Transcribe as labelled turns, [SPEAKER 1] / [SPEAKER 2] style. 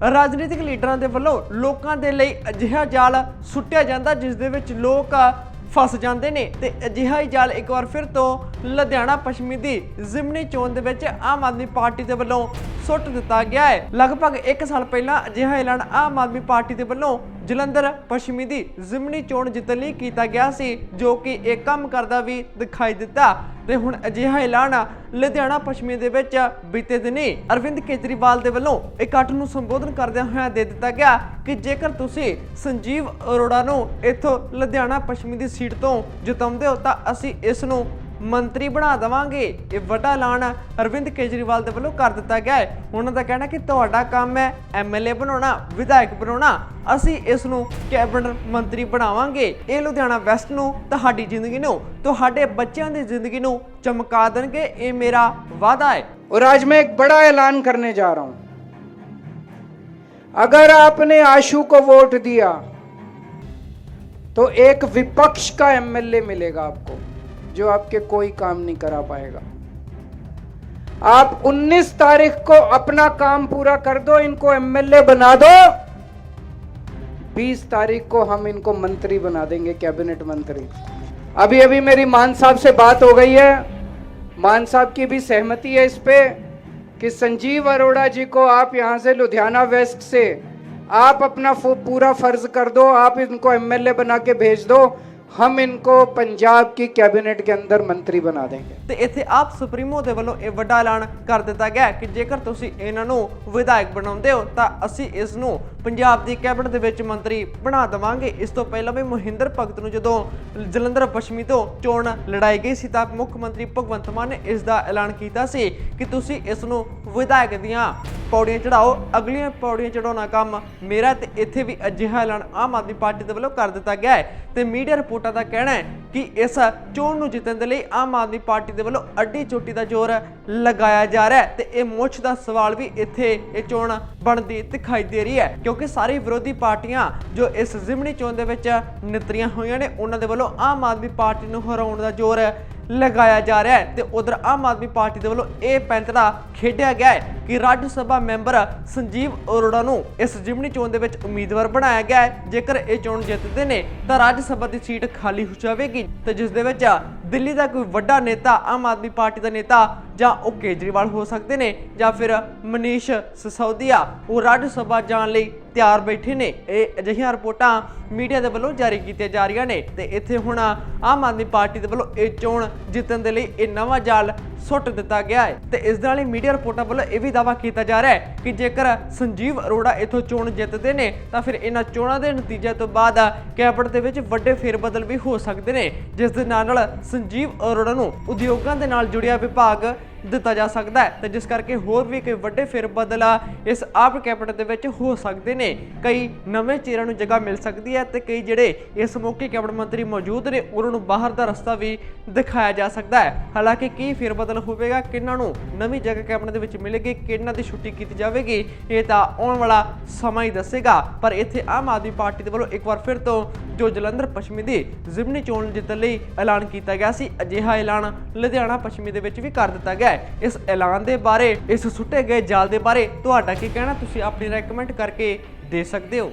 [SPEAKER 1] ਰਾਜਨੀਤਿਕ ਲੀਡਰਾਂ ਦੇ ਵੱਲੋਂ ਲੋਕਾਂ ਦੇ ਲਈ ਅਜਿਹਾ ਜਾਲ ਸੁੱਟਿਆ ਜਾਂਦਾ, ਜਿਸ ਦੇ ਵਿੱਚ ਲੋਕ ਫਸ ਜਾਂਦੇ ਨੇ। ਤੇ ਅਜਿਹਾ ਹੀ ਜਾਲ ਇੱਕ ਵਾਰ ਫਿਰ ਤੋਂ ਲੁਧਿਆਣਾ ਪੱਛਮੀ ਦੀ ਜ਼ਿਮਨੀ ਚੋਣ ਦੇ ਵਿੱਚ ਆਮ ਆਦਮੀ ਪਾਰਟੀ ਦੇ ਵੱਲੋਂ ਸੁੱਟ ਦਿੱਤਾ ਗਿਆ ਹੈ। ਲਗਭਗ 1 ਸਾਲ ਪਹਿਲਾਂ ਅਜਿਹਾ ਐਲਾਨ ਆਮ ਆਦਮੀ ਪਾਰਟੀ ਦੇ ਵੱਲੋਂ ਜਲੰਧਰ ਪੱਛਮੀ ਦੀ ਜ਼ਿਮਨੀ ਚੋਣ ਜਿੱਤਣ ਲਈ ਕੀਤਾ ਗਿਆ ਸੀ, ਜੋ ਕਿ ਇਹ ਕੰਮ ਕਰਦਾ ਵੀ ਦਿਖਾਈ ਦਿੱਤਾ। ਤੇ ਹੁਣ ਅਜਿਹਾ ਐਲਾਨ ਲੁਧਿਆਣਾ ਪੱਛਮੀ ਦੇ ਵਿੱਚ ਬੀਤੇ ਦਿਨੀ ਅਰਵਿੰਦ ਕੇਜਰੀਵਾਲ ਦੇ ਵੱਲੋਂ ਇਕੱਠ ਨੂੰ ਸੰਬੋਧਨ ਕਰਦਿਆਂ ਹੋਇਆਂ ਦੇ ਦਿੱਤਾ ਗਿਆ ਕਿ ਜੇਕਰ ਤੁਸੀਂ ਸੰਜੀਵ ਅਰੋੜਾ ਨੂੰ ਇੱਥੋਂ ਲੁਧਿਆਣਾ ਪੱਛਮੀ ਦੀ ਸੀਟ ਤੋਂ ਜਿਤਾਉਂਦੇ ਹੋ, ਤਾਂ ਅਸੀਂ ਇਸ ਨੂੰ ਮੰਤਰੀ ਬਣਾ ਦੇਵਾਂਗੇ ਇਹ ਵੱਡਾ ਐਲਾਨ ਅਰਵਿੰਦ ਕੇਜਰੀਵਾਲ ਦੇ ਵੱਲੋਂ ਕਰ ਦਿੱਤਾ ਗਿਆ ਹੈ ਉਹਨਾਂ ਦਾ ਕਹਿਣਾ ਕਿ ਤੁਹਾਡਾ ਕੰਮ ਹੈ ਐਮਐਲਏ ਬਣਾਉਣਾ ਵਿਧਾਇਕ ਬਣਾਉਣਾ ਅਸੀਂ ਇਸ ਨੂੰ ਕੈਬਨਿਟ ਮੰਤਰੀ ਬਣਾਵਾਂਗੇ ਇਹ ਲੁਧਿਆਣਾ ਵੈਸਟ ਨੂੰ ਤੁਹਾਡੀ ਜ਼ਿੰਦਗੀ ਨੂੰ ਤੁਹਾਡੇ ਬੱਚਿਆਂ ਦੀ ਜ਼ਿੰਦਗੀ ਨੂੰ ਚਮਕਾ ਦੇਣਗੇ ਇਹ ਮੇਰਾ ਵਾਅਦਾ ਹੈ
[SPEAKER 2] और आज मैं एक बड़ा ऐलान करने जा रहा हूं अगर आपने आशु को वोट दिया तो एक विपक्ष का एमएलए मिलेगा आपको जो आपके कोई काम नहीं करा पाएगा। आप 19 तारीख को अपना काम पूरा कर दो, इनको एमएलए बना दो। 20 तारीख को हम इनको मंत्री बना देंगे, कैबिनेट मंत्री। अभी अभी मेरी मान साहब से बात हो गई है। मान साहब की भी सहमति है इस पे कि संजीव अरोड़ा जी को आप यहाँ से लुधियाना वेस्ट से आप अपना पूरा फ़र्ज़ कर दो, आप इनको एमएलए बना के भेज दो। ਹਮ ਇਨਕੋ ਪੰਜਾਬ ਕੀ ਕੈਬਨਿਟ ਦੇ ਅੰਦਰ ਮੰਤਰੀ ਬਣਾ ਦੇਂਗੇ
[SPEAKER 1] ਤੇ ਇੱਥੇ ਆਪ ਸੁਪਰੀਮੋ ਦੇ ਵੱਲੋਂ ਇਹ ਵੱਡਾ ਐਲਾਨ ਕਰ ਦਿੱਤਾ ਗਿਆ ਕਿ ਜੇਕਰ ਤੁਸੀਂ ਇਹਨਾਂ ਨੂੰ ਵਿਧਾਇਕ ਬਣਾਉਂਦੇ ਹੋ, ਤਾਂ ਅਸੀਂ ਇਸ ਨੂੰ ਪੰਜਾਬ ਦੀ ਕੈਬਨਿਟ ਦੇ ਵਿੱਚ ਮੰਤਰੀ ਬਣਾ ਦੇਵਾਂਗੇ। ਇਸ ਤੋਂ ਪਹਿਲਾਂ ਵੀ ਮਹਿੰਦਰ ਭਗਤ ਨੂੰ ਜਦੋਂ ਜਲੰਧਰ ਪੱਛਮੀ ਤੋਂ ਚੋਣ ਲੜਾਈ ਗਈ ਸੀ, ਤਾਂ ਮੁੱਖ ਮੰਤਰੀ ਭਗਵੰਤ ਮਾਨ ਨੇ ਇਸ ਦਾ ਐਲਾਨ ਕੀਤਾ ਸੀ ਕਿ ਤੁਸੀਂ ਇਸ ਨੂੰ ਵਿਧਾਇਕ ਦੀਆਂ ਪੌੜੀਆਂ ਚੜਾਓ, ਅਗਲੀਆਂ ਪੌੜੀਆਂ ਚੜਾਉਣਾ ਕੰਮ ਮੇਰਾ ਤੇ ਇੱਥੇ ਵੀ ਅਜਿਹਾ ਐਲਾਨ ਆਮ ਆਦਮੀ ਪਾਰਟੀ ਦੇ ਵੱਲੋਂ ਕਰ ਦਿੱਤਾ ਗਿਆ ਹੈ। ਤੇ ਮੀਡੀਆ ਰਿਪੋਰਟਾਂ ਦਾ ਕਹਿਣਾ ਹੈ ਕਿ ਇਸ ਚੋਣ ਨੂੰ ਜਿੱਤਣ ਦੇ ਲਈ ਆਮ ਆਦਮੀ ਪਾਰਟੀ ਦੇ ਵੱਲੋਂ ਅੱਡੀ ਚੋਟੀ ਦਾ ਜ਼ੋਰ ਲਗਾਇਆ ਜਾ ਰਿਹਾ ਹੈ ਤੇ ਇਹ ਮੁੱਛ ਦਾ ਸਵਾਲ ਵੀ ਇੱਥੇ ਇਹ ਚੋਣ ਬਣਦੀ ਦਿਖਾਈ ਦੇ ਰਹੀ ਹੈ, ਕਿਉਂਕਿ ਸਾਰੀ ਵਿਰੋਧੀ ਪਾਰਟੀਆਂ ਜੋ ਇਸ ਜ਼ਿਮਨੀ ਚੋਣ ਦੇ ਵਿੱਚ ਨਿਤਰੀਆਂ ਹੋਈਆਂ ਨੇ, ਉਹਨਾਂ ਦੇ ਵੱਲੋਂ ਆਮ ਆਦਮੀ ਪਾਰਟੀ ਨੂੰ ਹਰਾਉਣ ਦਾ ਜ਼ੋਰ ਲਗਾਇਆ ਜਾ ਰਿਹਾ ਹੈ ਤੇ ਉਧਰ ਆਮ ਆਦਮੀ ਪਾਰਟੀ ਦੇ ਵੱਲੋਂ ਇਹ ਪੈਂਤੜਾ ਖੇਡਿਆ ਗਿਆ ਹੈ ਕਿ ਰਾਜ ਸਭਾ ਮੈਂਬਰ ਸੰਜੀਵ ਅਰੋੜਾ ਨੂੰ ਇਸ ਜਿਮਨੀ ਚੋਣ ਦੇ ਵਿੱਚ ਉਮੀਦਵਾਰ ਬਣਾਇਆ ਗਿਆ ਹੈ। ਜੇਕਰ ਇਹ ਚੋਣ ਜਿੱਤਦੇ ਨੇ ਤਾਂ ਰਾਜ ਸਭਾ ਦੀ ਸੀਟ ਖਾਲੀ ਹੋ ਜਾਵੇਗੀ ਤੇ ਜਿਸ ਦੇ ਵਿੱਚ ਦਿੱਲੀ ਦਾ ਕੋਈ ਵੱਡਾ ਨੇਤਾ, ਆਮ ਆਦਮੀ ਪਾਰਟੀ ਦਾ ਨੇਤਾ ਜਾਂ ਉਹ ਕੇਜਰੀਵਾਲ ਹੋ ਸਕਦੇ ਨੇ ਜਾਂ ਫਿਰ ਮਨੀਸ਼ ਸਿਸੋਦੀਆ, ਉਹ ਰਾਜ ਸਭਾ ਜਾਣ ਲਈ ਤਿਆਰ ਬੈਠੇ ਨੇ। ਇਹ ਅਜਿਹੀਆਂ ਰਿਪੋਰਟਾਂ ਮੀਡੀਆ ਦੇ ਵੱਲੋਂ ਜਾਰੀ ਕੀਤੀਆਂ ਜਾ ਰਹੀਆਂ ਨੇ ਤੇ ਇੱਥੇ ਹੁਣ ਆਮ ਆਦਮੀ ਪਾਰਟੀ ਦੇ ਵੱਲੋਂ ਇਹ ਚੋਣ ਜਿੱਤਣ ਦੇ ਲਈ ਇਹ ਨਵਾਂ ਜਾਲ ਸੁੱਟ ਦਿੱਤਾ ਗਿਆ ਹੈ ਤੇ ਇਸ ਦੇ ਨਾਲ ਹੀ ਮੀਡੀਆ ਰਿਪੋਰਟਾਂ ਵੱਲੋਂ ਇਹ ਵੀ ਦਾਅਵਾ ਕੀਤਾ ਜਾ ਰਿਹਾ ਹੈ ਕਿ ਜੇਕਰ ਸੰਜੀਵ ਅਰੋੜਾ ਇਥੋਂ ਚੋਣ ਜਿੱਤਦੇ ਨੇ ਤਾਂ ਫਿਰ ਇਹਨਾਂ ਚੋਣਾਂ ਦੇ ਨਤੀਜੇ ਤੋਂ ਬਾਅਦ ਕੈਬਨਿਟ ਦੇ ਵਿੱਚ ਵੱਡੇ ਫੇਰਬਦਲ ਵੀ ਹੋ ਸਕਦੇ ਨੇ, ਜਿਸ ਦੇ ਨਾਲ ਨਾਲ ਸੰਜੀਵ ਅਰੋੜਾ ਨੂੰ ਉਦਯੋਗਾਂ ਦੇ ਨਾਲ ਜੁੜਿਆ ਵਿਭਾਗ ਦਿੱਤਾ ਜਾ ਸਕਦਾ ਹੈ। ਤੇ ਜਿਸ ਕਰਕੇ ਹੋਰ ਵੀ ਕਈ ਵੱਡੇ ਫੇਰਬਦਲ ਇਸ ਆਪ ਕੈਬਨਿਟ ਦੇ ਵਿੱਚ ਹੋ ਸਕਦੇ ਨੇ। ਕਈ ਨਵੇਂ ਚਿਹਰਿਆਂ ਨੂੰ ਜਗ੍ਹਾ ਮਿਲ ਸਕਦੀ ਹੈ ਤੇ ਕਈ ਜਿਹੜੇ ਇਸ ਮੌਕੇ ਕੈਬਨਿਟ ਮੰਤਰੀ ਮੌਜੂਦ ਨੇ, ਉਹਨਾਂ ਨੂੰ ਬਾਹਰ ਦਾ ਰਸਤਾ ਵੀ ਦਿਖਾਇਆ ਜਾ ਸਕਦਾ ਹੈ। ਹਾਲਾਂਕਿ ਕੀ ਫੇਰ ਬਦਲ ਹੋਵੇਗਾ, ਕਿੰਨਾਂ ਨੂੰ ਨਵੀਂ ਜਗ੍ਹਾ ਕੈਬਨਿਟ ਦੇ ਵਿੱਚ ਮਿਲੇਗੀ ਕਿੰਨਾਂ ਦੀ ਛੁੱਟੀ ਕੀਤੀ ਜਾਵੇਗੀ, ਇਹ ਤਾਂ ਆਉਣ ਵਾਲਾ ਸਮਾਂ ਹੀ ਦੱਸੇਗਾ। ਪਰ ਇੱਥੇ ਆਮ ਆਦਮੀ ਪਾਰਟੀ ਦੇ ਵੱਲੋਂ ਇੱਕ ਵਾਰ ਫਿਰ ਤੋਂ ਜੋ ਜਲੰਧਰ ਪੱਛਮੀ ਦੀ ਜ਼ਿਮਨੀ ਚੋਣ ਜਿੱਤਣ ਲਈ ਐਲਾਨ ਕੀਤਾ ਗਿਆ ਸੀ, ਅਜਿਹਾ ਐਲਾਨ ਲੁਧਿਆਣਾ ਪੱਛਮੀ ਦੇ ਵਿੱਚ ਵੀ ਕਰ ਦਿੱਤਾ ਗਿਆ। ਹੈ। ਇਸ ਐਲਾਨ ਦੇ ਬਾਰੇ, ਇਸ ਸੁੱਟੇ ਗਏ ਜਾਲ ਦੇ ਬਾਰੇ ਤੁਹਾਡਾ ਕੀ ਕਹਿਣਾ? ਤੁਸੀਂ ਆਪਣੀ ਰਾਏ ਕਰਕੇ ਦੇ ਸਕਦੇ ਹੋ।